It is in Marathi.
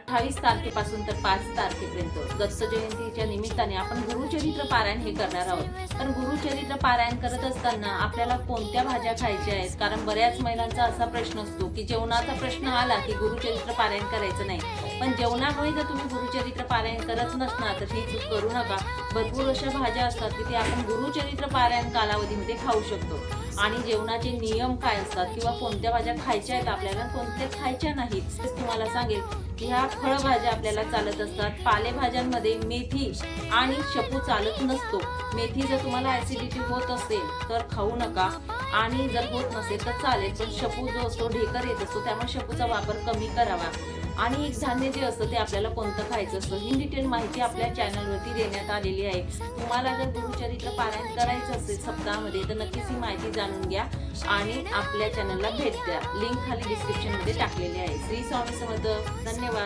अठ्ठावीस तारखेपासून तर पाच तारखेपर्यंत. दत्त जयंतीच्या निमित्ताने आपण गुरुचरित्र पारायण हे करणार आहोत. पण गुरुचरित्र पारायण करत असताना आपल्याला कोणत्या भाज्या खायच्या आहेत? कारण बऱ्याच महिलांचा असा प्रश्न असतो की जेवणाचा प्रश्न आला की गुरुचरित्र पारायण करायचं नाही. पण जेवणामुळे जर तुम्ही गुरुचरित्र पारायण करत नसणार तर ही चूक करू नका. भरपूर अशा भाज्या असतात की ते आपण गुरुचरित्र पारायण कालावधीमध्ये खाऊ शकतो. आणि जेवणाचे नियम काय असतात? किंवा कोणत्या भाज्या खायच्या आहेत आपल्याला कोणत्या खायच्या नाहीत? तुम्हाला सांगेल. की ह्या फळभाज्या आपल्याला चालत असतात. पालेभाज्यांमध्ये मेथी आणि शपू चालत नसतो. मेथी जर तुम्हाला ऍसिडिटी होत असेल तर खाऊ नका. आणि जर होत नसेल तर चालेल. पण शपू जो असतो ढेकर येत असतो त्यामुळे शपूचा वापर कमी करावा. आणि एक धान्य जे असतं ते आपल्याला कोणतं खायचं असतं ही डिटेल माहिती आपल्या चॅनलवरती देण्यात आलेली आहे. तुम्हाला जर गुरुचरित्र पारायण करायचं असेल सप्ताहामध्ये तर नक्कीच ही माहिती जाणून घ्या आणि आपल्या चॅनलला भेट द्या. लिंक खाली डिस्क्रिप्शनमध्ये टाकलेली आहे. श्री स्वामी समर्थ. धन्यवाद.